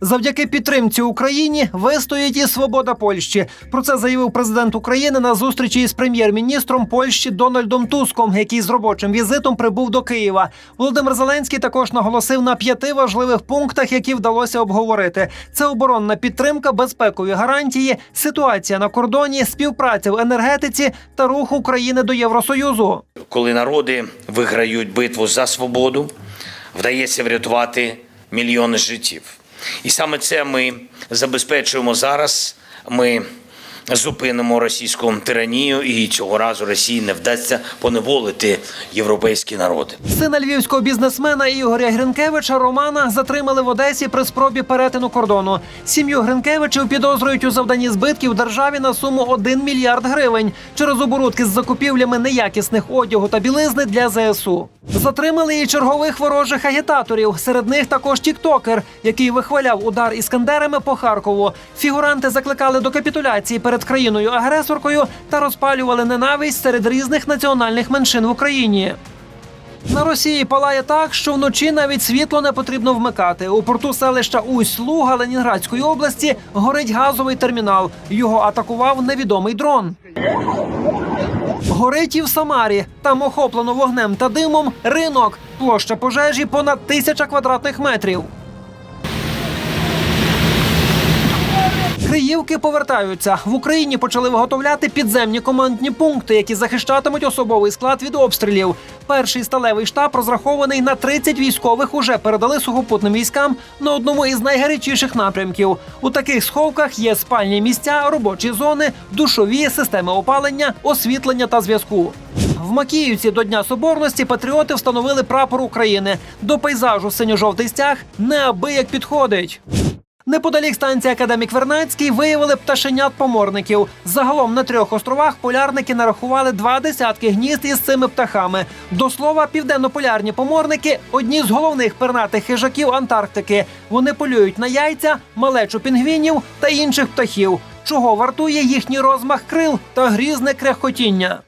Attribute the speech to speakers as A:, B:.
A: Завдяки підтримці Україні вистоїть і свобода Польщі. Про це заявив президент України на зустрічі із прем'єр-міністром Польщі Дональдом Туском, який з робочим візитом прибув до Києва. Володимир Зеленський також наголосив на п'яти важливих пунктах, які вдалося обговорити: це оборонна підтримка, безпекові гарантії, ситуація на кордоні, співпраця в енергетиці та рух України до Євросоюзу.
B: коли народи виграють битву за свободу, вдається врятувати мільйони життів. І саме це ми забезпечуємо зараз. Ми зупинимо російську тиранію, і цього разу Росії не вдасться поневолити європейські народи.
A: Сина львівського бізнесмена Ігоря Гринкевича Романа затримали в Одесі при спробі перетину кордону. Сім'ю Гринкевичів підозрюють у завданні збитків державі на суму 1 мільярд гривень через оборудки з закупівлями неякісних одягу та білизни для ЗСУ. Затримали і чергових ворожих агітаторів. Серед них також тіктокер, який вихваляв удар іскандерами по Харкову. Фігуранти закликали до капітуляції перед країною-агресоркою та розпалювали ненависть серед різних національних меншин в Україні. На Росії палає так, що вночі навіть світло не потрібно вмикати. У порту селища Усть-Луга Ленінградської області горить газовий термінал. Його атакував невідомий дрон. Горить і в Самарі. Там охоплено вогнем та димом ринок. Площа пожежі понад тисяча квадратних метрів. Криївки повертаються. В Україні почали виготовляти підземні командні пункти, які захищатимуть особовий склад від обстрілів. Перший сталевий штаб розрахований на 30 військових. Уже передали сухопутним військам на одному із найгарячіших напрямків. У таких сховках є спальні місця, робочі зони, душові системи опалення, освітлення та зв'язку. В Макіївці до Дня Соборності патріоти встановили прапор України. До пейзажу синьо-жовтий стяг неабияк підходить. Неподалік станції Академік Вернацький виявили пташенят поморників. Загалом на трьох островах полярники нарахували два десятки гнізд із цими птахами. До слова, південно-полярні поморники одні з головних пернатих хижаків Антарктики. Вони полюють на яйця, малечу пінгвінів та інших птахів. Чого вартує їхній розмах крил та грізне крехотіння.